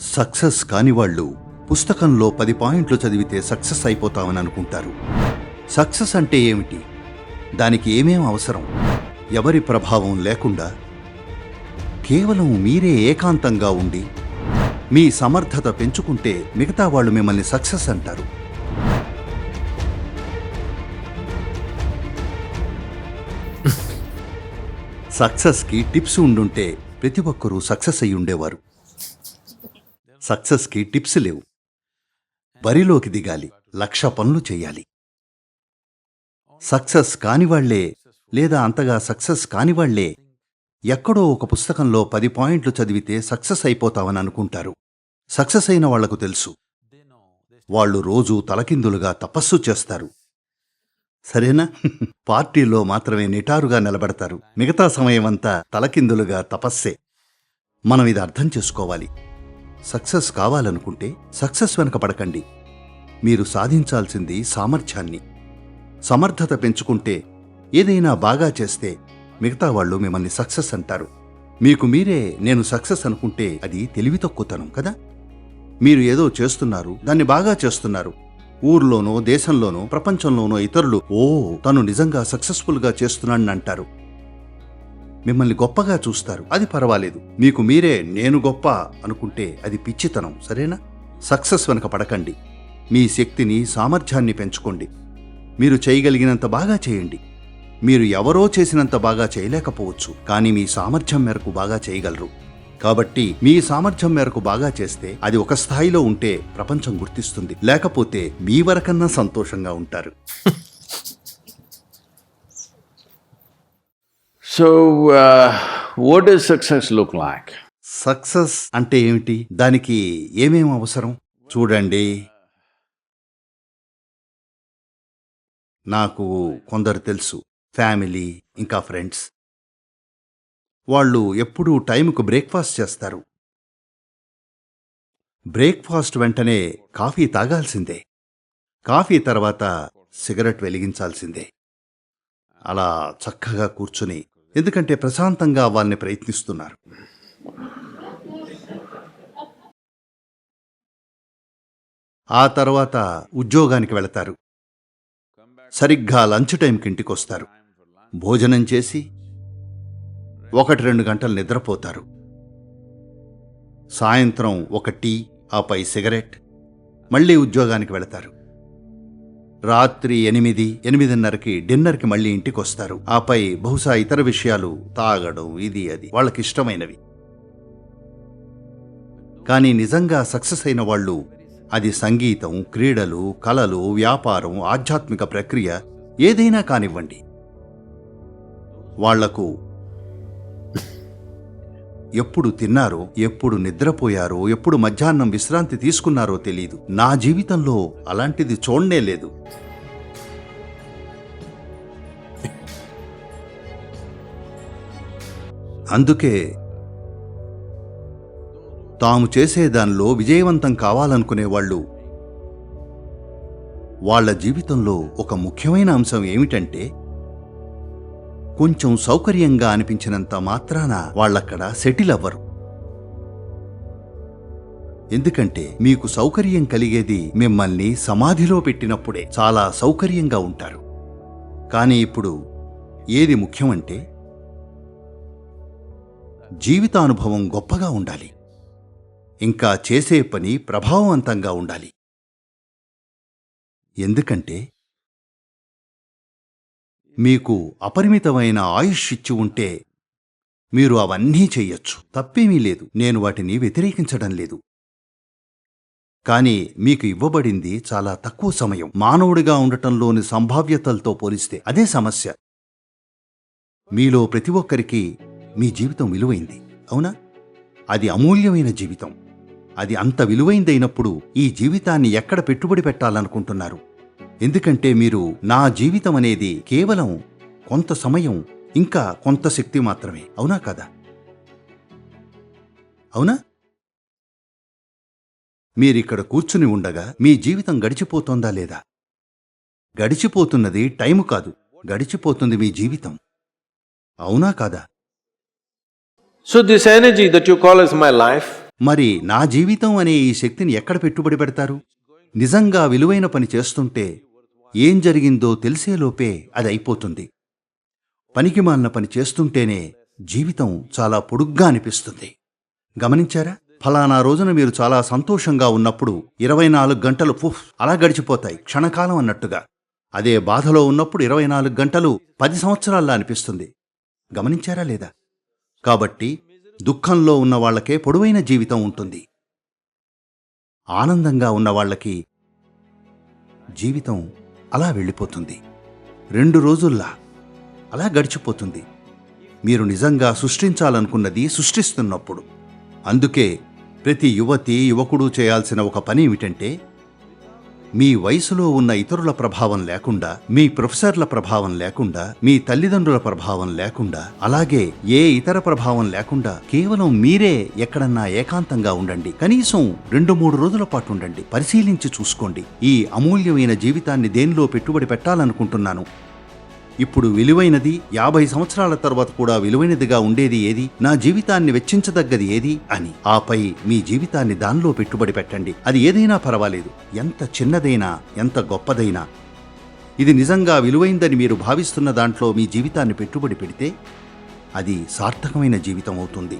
Success కాని వాళ్ళు పుస్తకంలో పది పాయింట్లు చదివితే సక్సెస్ అయిపోతామని అనుకుంటారు. సక్సెస్ అంటే ఏమిటి? దానికి ఏమేం అవసరం? ఎవరి ప్రభావం లేకుండా? కేవలం మీరే ఏకాంతంగా ఉండి మీ సమర్థత పెంచుకుంటే మిగతా వాళ్ళు మిమ్మల్ని సక్సెస్ అంటారు. సక్సెస్కి టిప్స్ ఉండుంటే ప్రతి ఒక్కరూ సక్సెస్ అయి ఉండేవారు సక్సెస్కి టిప్స్ లేవు. బరిలోకి దిగాలి. లక్ష పనులు చేయాలి. సక్సెస్ కానివాళ్ళే లేదా అంతగా సక్సెస్ కానివాళ్ళే ఎక్కడో ఒక పుస్తకంలో పది పాయింట్లు చదివితే సక్సెస్ అయిపోతామని అనుకుంటారు. సక్సెస్ అయిన వాళ్ళకు తెలుసు. వాళ్ళు రోజూ తలకిందులుగా తపస్సు చేస్తారు. సరేనా? పార్టీలో మాత్రమే నిటారుగా నిలబడతారు. మిగతా సమయమంతా తలకిందులుగా తపస్సే. మనం ఇది అర్థం చేసుకోవాలి. సక్సెస్ కావాలనుకుంటే సక్సెస్ వెనక పడకండి. మీరు సాధించాల్సింది సామర్థ్యాన్ని. సమర్థత పెంచుకుంటే ఏదైనా బాగా చేస్తే మిగతా వాళ్ళు మిమ్మల్ని సక్సెస్ అంటారు. మీకు మీరే నేను సక్సెస్ అనుకుంటే అది తెలివి తక్కువతనం కదా? మీరు ఏదో చేస్తున్నారు దాన్ని బాగా చేస్తున్నారు. ఊర్లోనో దేశంలోనో ప్రపంచంలోనో ఇతరులు ఓ తను నిజంగా సక్సెస్ఫుల్గా చేస్తున్నానని అంటారు. మిమ్మల్ని గొప్పగా చూస్తారు. అది పర్వాలేదు. మీకు మీరే నేను గొప్ప అనుకుంటే అది పిచ్చితనం సరేనా? సక్సెస్ వెనక పడకండి. మీ శక్తిని సామర్థ్యాన్ని పెంచుకోండి. మీరు చేయగలిగినంత బాగా చేయండి. మీరు ఎవరో చేసినంత బాగా చేయలేకపోవచ్చు కానీ మీ సామర్థ్యం మేరకు బాగా చేయగలరు. కాబట్టి మీ సామర్థ్యం మేరకు బాగా చేస్తే అది ఒక స్థాయిలో ఉంటే ప్రపంచం గుర్తిస్తుంది. లేకపోతే మీ వరకన్నా సంతోషంగా ఉంటారు. So, uh, what does success look like? Success అంటే ఏమిటి? దానికి ఏమేమి అవసరం? చూడండి. నాకు కొందరు తెలుసు. ఫ్యామిలీ ఇంకా ఫ్రెండ్స్. వాళ్ళు ఎప్పుడూ టైంకు బ్రేక్ఫాస్ట్ చేస్తారు. బ్రేక్ఫాస్ట్ వెంటనే కాఫీ తాగాల్సిందే. కాఫీ తర్వాత సిగరెట్ వెలిగించాల్సిందే. అలా చక్కగా కూర్చుని ఎందుకంటే ప్రశాంతంగా వాళ్ళని ప్రయత్నిస్తున్నారు. ఆ తర్వాత ఉద్యోగానికి వెళతారు. సరిగ్గా లంచ్ టైంకి ఇంటికొస్తారు భోజనం చేసి ఒకటి రెండు గంటలు నిద్రపోతారు. సాయంత్రం ఒక టీ ఆపై సిగరెట్ మళ్ళీ ఉద్యోగానికి వెళతారు. రాత్రి ఎనిమిది ఎనిమిదిన్నరకి డిన్నర్కి మళ్ళీ ఇంటికి వస్తారు ఆపై బహుశా ఇతర విషయాలు తాగడం ఇది అది వాళ్ళకి ఇష్టమైనవి కానీ నిజంగా సక్సెస్ అయిన వాళ్ళు అది సంగీతం క్రీడలు కళలు వ్యాపారం ఆధ్యాత్మిక ప్రక్రియ ఏదైనా కానివ్వండి. వాళ్ళకు ఎప్పుడు తిన్నారో ఎప్పుడు నిద్రపోయారో ఎప్పుడు మధ్యాహ్నం విశ్రాంతి తీసుకున్నారో తెలియదు నా జీవితంలో అలాంటిది చూడనే లేదు. అందుకే తాము చేసేదానిలో విజయవంతం కావాలనుకునే వాళ్ళు వాళ్ళ జీవితంలో ఒక ముఖ్యమైన అంశం ఏమిటంటే కొంచెం సౌకర్యంగా అనిపించినంత మాత్రాన వాళ్ళక్కడ సెటిల్ అవ్వరు ఎందుకంటే మీకు సౌకర్యం కలిగేది మిమ్మల్ని సమాధిలో పెట్టినప్పుడే చాలా సౌకర్యంగా ఉంటారు. కానీ ఇప్పుడు ఏది ముఖ్యమంటే జీవితానుభవం గొప్పగా ఉండాలి. ఇంకా చేసే పని ప్రభావవంతంగా ఉండాలి. ఎందుకంటే మీకు అపరిమితమైన ఆయుష్ ఇచ్చి ఉంటే మీరు అవన్నీ చెయ్యొచ్చు తప్పేమీ లేదు. నేను వాటిని వ్యతిరేకించడం లేదు. కానీ మీకు ఇవ్వబడింది చాలా తక్కువ సమయం. మానవుడిగా ఉండటంలోని సంభావ్యతలతో పోలిస్తే అదే సమస్య. మీలో ప్రతి ఒక్కరికి మీ జీవితం విలువైంది. అవునా? అది అమూల్యమైన జీవితం. అది అంత విలువైందైనప్పుడు ఈ జీవితాన్ని ఎక్కడ పెట్టుబడి పెట్టాలనుకుంటున్నారు? ఎందుకంటే మీరు నా జీవితం అనేది కేవలం కొంత సమయం ఇంకా కొంత శక్తి మాత్రమే. అవునా కదా? అవునా? మీరిక్కడ కూర్చుని ఉండగా మీ జీవితం గడిచిపోతోందా లేదా? గడిచిపోతున్నది టైము కాదు. గడిచిపోతుంది మీ జీవితం. అవునా కాదా? So, this energy that you call as my life మరి నా జీవితం అనే ఈ శక్తిని ఎక్కడ పెట్టుబడి పెడతారు? నిజంగా విలువైన పని చేస్తుంటే ఏం జరిగిందో తెలిసేలోపే అది అయిపోతుంది పనికిమాలిన పని చేస్తుంటేనే జీవితం చాలా పొడుగ్గా అనిపిస్తుంది. గమనించారా? ఫలానా రోజున మీరు చాలా సంతోషంగా ఉన్నప్పుడు ఇరవై నాలుగు గంటలు పుఫ్ అలా గడిచిపోతాయి క్షణకాలం అన్నట్టుగా. అదే బాధలో ఉన్నప్పుడు ఇరవై నాలుగు గంటలు పది సంవత్సరాల్లా అనిపిస్తుంది. గమనించారా లేదా? కాబట్టి దుఃఖంలో ఉన్న వాళ్ళకే పొడవైన జీవితం ఉంటుంది. ఆనందంగా ఉన్న వాళ్ళకి జీవితం అలా వెళ్ళిపోతుంది. రెండు రోజుల్లా అలా గడిచిపోతుంది. మీరు నిజంగా సృష్టించాలనుకున్నది సృష్టిస్తున్నప్పుడు. అందుకే ప్రతి యువతి యువకుడు చేయాల్సిన ఒక పని ఏమిటంటే మీ వయసులో ఉన్న ఇతరుల ప్రభావం లేకుండా మీ ప్రొఫెసర్ల ప్రభావం లేకుండా మీ తల్లిదండ్రుల ప్రభావం లేకుండా అలాగే ఏ ఇతర ప్రభావం లేకుండా కేవలం మీరే ఎక్కడన్నా ఏకాంతంగా ఉండండి. కనీసం రెండు మూడు రోజుల పాటు ఉండండి. పరిశీలించి చూసుకోండి. ఈ అమూల్యమైన జీవితాన్ని దేనిలో పెట్టుబడి పెట్టాలనుకుంటున్నాను? ఇప్పుడు విలువైనది యాభై సంవత్సరాల తర్వాత కూడా విలువైనదిగా ఉండేది ఏది? నా జీవితాన్ని వెచ్చించదగ్గది ఏది? అని. ఆపై మీ జీవితాన్ని దానిలో పెట్టుబడి పెట్టండి. అది ఏదైనా పర్వాలేదు. ఎంత చిన్నదైనా ఎంత గొప్పదైనా. ఇది నిజంగా విలువైందని మీరు భావిస్తున్న దాంట్లో మీ జీవితాన్ని పెట్టుబడి పెడితే అది సార్థకమైన జీవితం అవుతుంది.